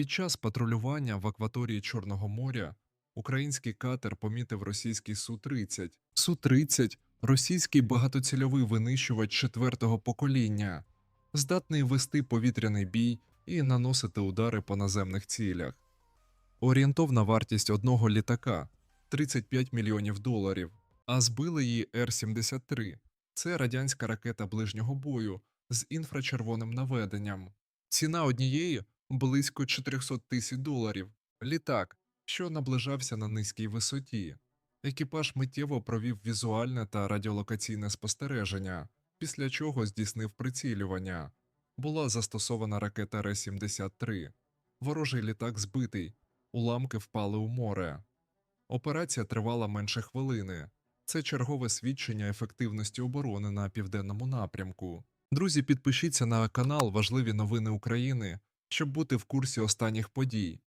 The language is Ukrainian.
Під час патрулювання в акваторії Чорного моря український катер помітив російський Су-30. Су-30 – російський багатоцільовий винищувач четвертого покоління, здатний вести повітряний бій і наносити удари по наземних цілях. Орієнтовна вартість одного літака 35 мільйонів доларів, а збили її Р-73. Це радянська ракета ближнього бою з інфрачервоним наведенням. Ціна однієї близько 400 тисяч доларів. Літак, що наближався на низькій висоті. Екіпаж миттєво провів візуальне та радіолокаційне спостереження, після чого здійснив прицілювання. Була застосована ракета Р-73. Ворожий літак збитий, уламки впали у море. Операція тривала менше хвилини. Це чергове свідчення ефективності оборони на південному напрямку. Друзі, підпишіться на канал Важливі новини України, щоб бути в курсі останніх подій.